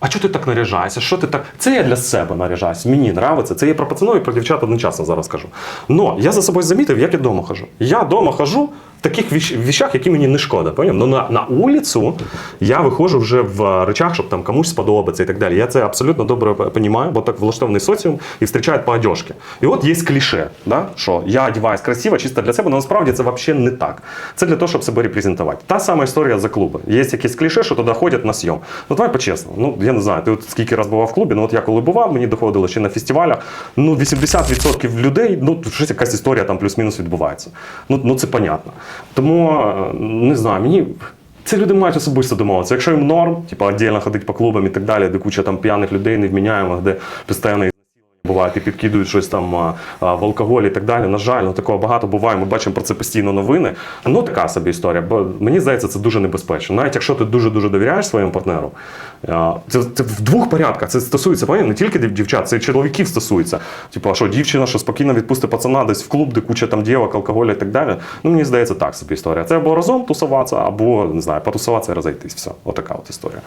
а чого ти так наряжаєшся? Що ти так? Це я для себе наряжаюсь. Мені нравиться. Це я про пацанов і про дівчат одночасно зараз кажу. Но я за собою замітив, як я вдома хожу. Я вдома хожу в таких віщ- віщах, які мені не шкода. Поняв? Ну на, на вулицю я виходжу вже в речах, щоб там комусь сподобатися і так далі. Я це абсолютно добре розумію, бо так влаштований соціум і зустрічають по одежці. І от є кліше, да? що я одягаюсь красиво, чисто для себе, але насправді це взагалі не так. Це для того, щоб себе репрезентувати. Та сама історія за клуби. Є якісь кліше, що туди ходять на сйом. Ну давай по-чесному. Ну я не знаю, ти от скільки раз бував в клубі, ну от я коли бував, мені доходило ще на фестивалях. Ну 80% людей, ну щось якась історія там плюс-мінус відбувається. Ну, ну це понятно. Тому е, не знаю, мені. Це люди мають особисто домовитися. Якщо їм норм, типу, віддільно ходити по клубам і так далі, де куча там п'яних людей невміняємих, де постійно бувають і підкидують щось там в алкоголь і так далі. На жаль, ну такого багато буває. Ми бачимо про це постійно новини. Ну така собі історія. Бо мені здається, це дуже небезпечно. Навіть якщо ти дуже дуже довіряєш своєму партнеру, це, це в двох порядках. Це стосується пам'ятаєте, не тільки дівчат, це і чоловіків стосується. Типу, а що дівчина, що спокійно відпустить пацана десь в клуб, де куча там дівок, алкоголю і так далі. Ну мені здається, так собі історія. Це або разом тусуватися, або не знаю, потусуватися і розійтись. Все, отака от історія.